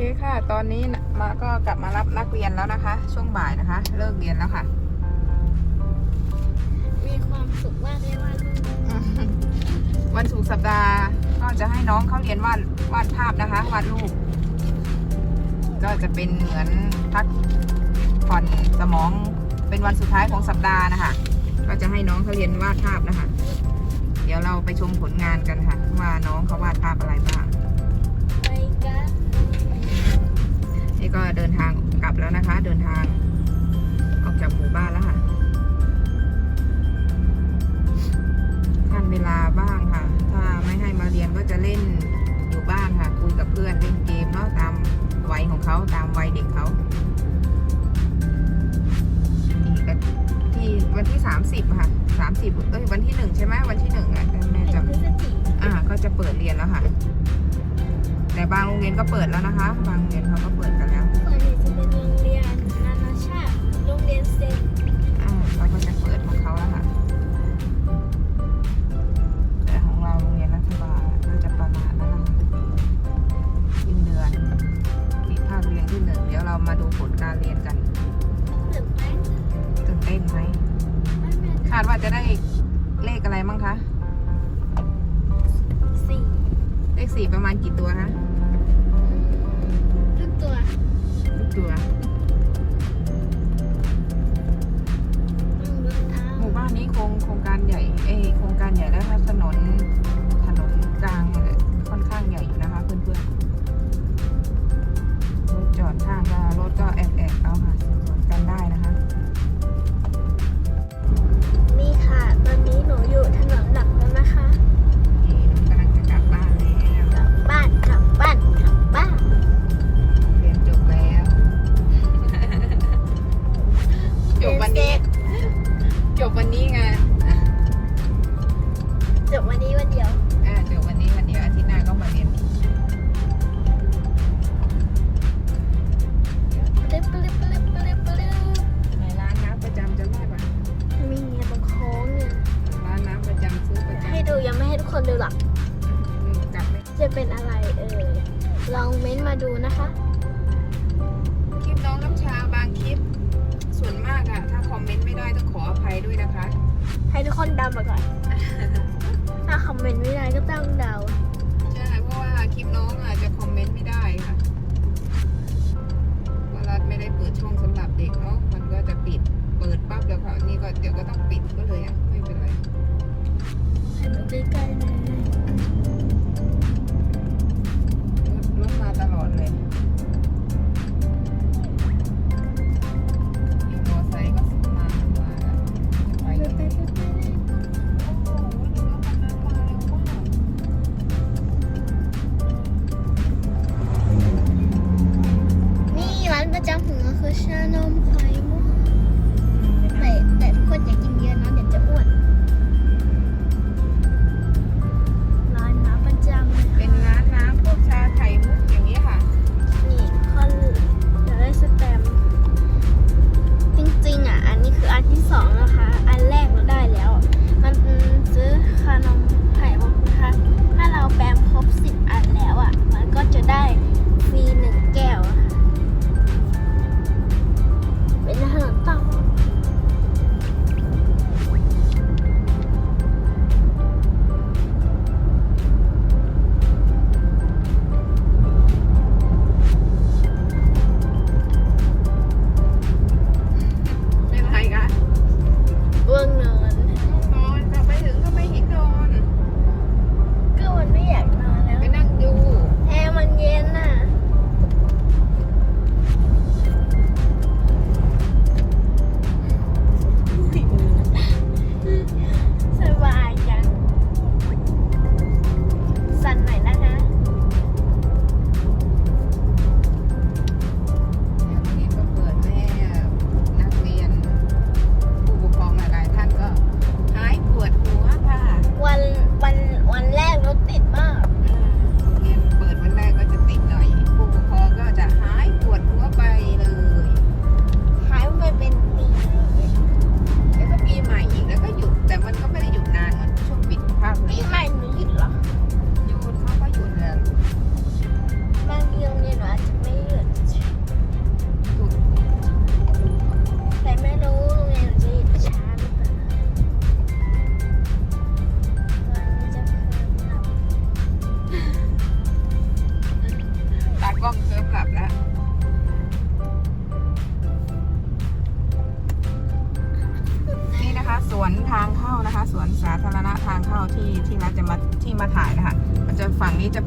เคค่ะ ตอนนี้มาก็กลับมารับนักเรียนแล้วนะคะ ช่วงบ่ายนะคะ เลิกเรียนแล้วค่ะ มีความสุขมากเลยว่าลูกวันศุกร์สัปดาห์ก็จะให้น้องเขาเรียนวาดวาดภาพนะคะวาดรูป ก็จะเป็นเหมือนพักผ่อนสมองเป็นวันสุดท้ายของสัปดาห์นะคะ ก็จะให้น้องเขาเรียนวาดภาพนะคะ เดี๋ยวเราไปชมผลงานกันค่ะ ว่าน้องเขาวาดภาพอะไรบ้าง แล้วนะคะ เดินทาง ออกจากหมู่บ้านแล้วค่ะทันเวลาบ้างค่ะ ถ้าไม่ให้มาเรียนก็จะเล่นอยู่บ้านค่ะ คุยกับเพื่อนเล่นเกมเนาะตามวัยของเขาตามวัยเด็กเขาอีกอาทิตย์ที่วันที่สามสิบค่ะสามสิบเอ้ยวันที่หนึ่งใช่ไหมวันที่หนึ่งอะแม่จำพฤศจิกอ่าก็จะเปิดเรียนแล้วค่ะ แต่บางโรงเรียนก็เปิดแล้วนะคะ บางโรงเรียนเขาก็เปิดกันแล้วาดว่าจะได้เลขอะไรมั้งคะสี่เลขสี่ประมาณกี่ตัวคะทุกตัวลูกตัวต้องรถเท้าหมู่บ้านนี้โครงโครงการใหญ่เอยโครงการใหญ่แล้วถนน จบวันนี้ไงจบวันนี้วันเดียว อ่าจบวันนี้วันเดียวอาทิตย์หน้าก็มาเรียนอีกปลึ๊บปลึ๊บปลึ๊บปลึ๊บปลึ๊บในร้านน้ำประจำจะได้ปะมีเงี้ยตรงโค้งเนี่ยร้านน้ำประจำซื้อประจำให้ดูยังไม่ให้ทุกคนดูหรอกอืมกลับไม่ จะเป็นอะไรเอ่ยลองเม้นต์มาดูนะคะ ต้องขออภัยด้วยนะคะ ให้ทุกคนเดามาก่อน ถ้าคอมเมนต์ไม่ได้ก็ต้องเดาใช่เพราะว่าคลิปน้องอาจจะคอมเมนต์ไม่ได้ค่ะเพราะรัฐไม่ได้เปิดช่องสำหรับเด็กเนาะมันก็จะปิด เปิดปั๊บเดี๋ยวค่ะนี่ก็เดี๋ยวก็ต้องปิดก็เลยอะ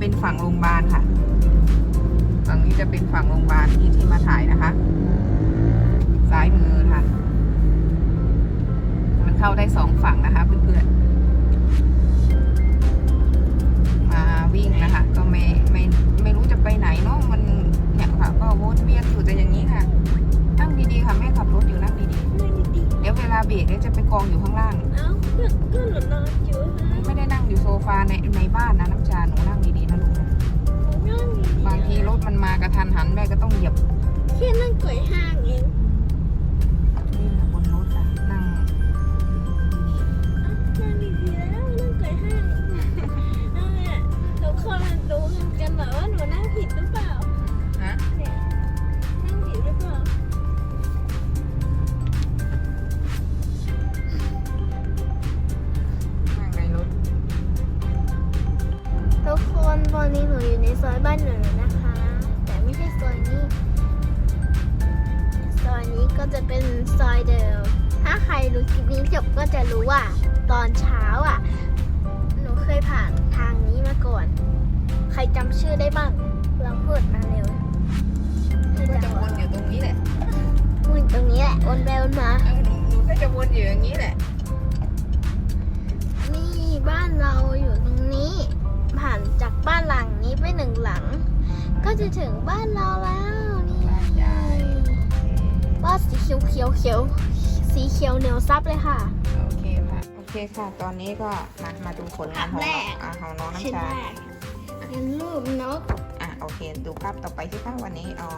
เป็นฝั่งโรงพยาบาลค่ะ ฝั่งนี้จะเป็นฝั่งโรงพยาบาลที่ที่มาถ่ายนะคะ ซ้ายมือค่ะ มันเข้าได้สองฝั่งนะคะเพื่อนๆ มาวิ่งนะคะ ก็ไม่ไม่ไม่รู้จะไปไหนเนาะมัน เดี๋ยวเวลาเบรกเดี๋ยวจะไปกองอยู่ข้างล่างๆเอ้าก็ก็หนูนอนอยู่นะไม่ได้นั่งอยู่โซฟาในในบ้านนะน้ำชาหนูนั่งดีๆนะลูกนะหนูนั่งอยู่บางทีรถมันมากระทันหันแม่ก็ต้อง อยนี้ก็จะเป็นซอยเดิม ถ้าใครดูคลิปนี้จบก็จะรู้ว่า ตอนเช้าอะ หนูเคยผ่านทางนี้มาก่อน ใครจำชื่อได้บ้างลองพูดมาเร็วก็จะวนอยู่ตรงนี้แหละพูดตรงนี้แหละวนไปวนมาเออหนูหนูก็จะวนอยู่อย่างนี้แหละ นี่บ้านเราอยู่ตรงนี้ ผ่านจากบ้านหลังนี้ไปหนึ่งหลัง ก็จะถึงบ้านเราแล้วนี่บ้านใหญ่บ้านสี เขียวเขียวเขียวสีเขียวเหนียวซับเลยค่ะ โอเคค่ะโอเคค่ะ ตอนนี้ก็มามาดูผลงานของภาพแรน้องกอะของน้องชิ้นน้ำชาแรกเป็นรูปนกอะโอเค ดูภาพต่อไปที่ภาพวันนี้อ๋อ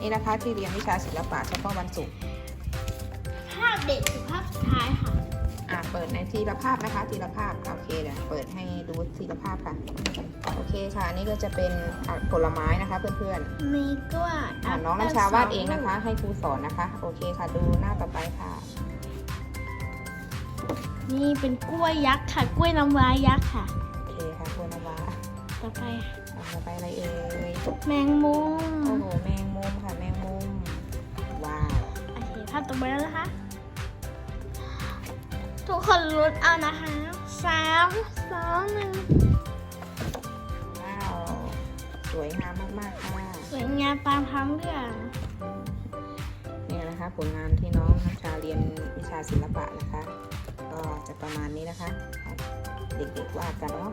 นี่นะคะที่เรียนวิชาศิลปะเฉพาะวันศุกร์ภาพเด็กคือภาพสุดท้ายค่ะ อะเปิดในทีละภาพนะคะ ทีละภาพโอเคเดี๋ยวเปิดให้ดูทีละภาพค่ะ โอเคค่ะอันนี่ก็จะเป็นอะผลไม้นะคะเพื่อนมีกล้วยๆอะน้องน้ำชาวาดเองนะคะ ให้ครูสอนนะคะ โอเคค่ะดูหน้าต่อไปค่ะ นี่เป็นกล้วยยักษ์ค่ะ กล้วยน้ำว้ายักษ์ค่ะ โอเคค่ะคุณนวาต่อไปอะต่อไปอะไรเอ่ยแมงมุมโอ้โหแมงมุมค่ะแมงมุมว้าว โอเคภาพต่อไปแล้วนะคะ ทุกคนรุ้นเอานะคะสามสองหนึ่งว้าว สวยงามมากๆค่ะสวยงามตามท้องเรื่องเนี่ยนะคะผลงานที่น้องน้ำชาเรียนวิชาศิลปะนะคะ ก็จะประมาณนี้นะคะครับเด็กๆวาดกันเนาะ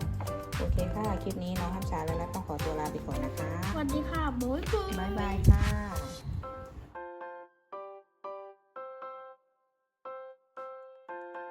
โอเคค่ะ คลิปนี้น้องน้ำชาแล้วนะต้องขอตัวลาไปก่อนนะคะ สวัสดีค่ะบ๊ายบายบ๊ายบายค่ะ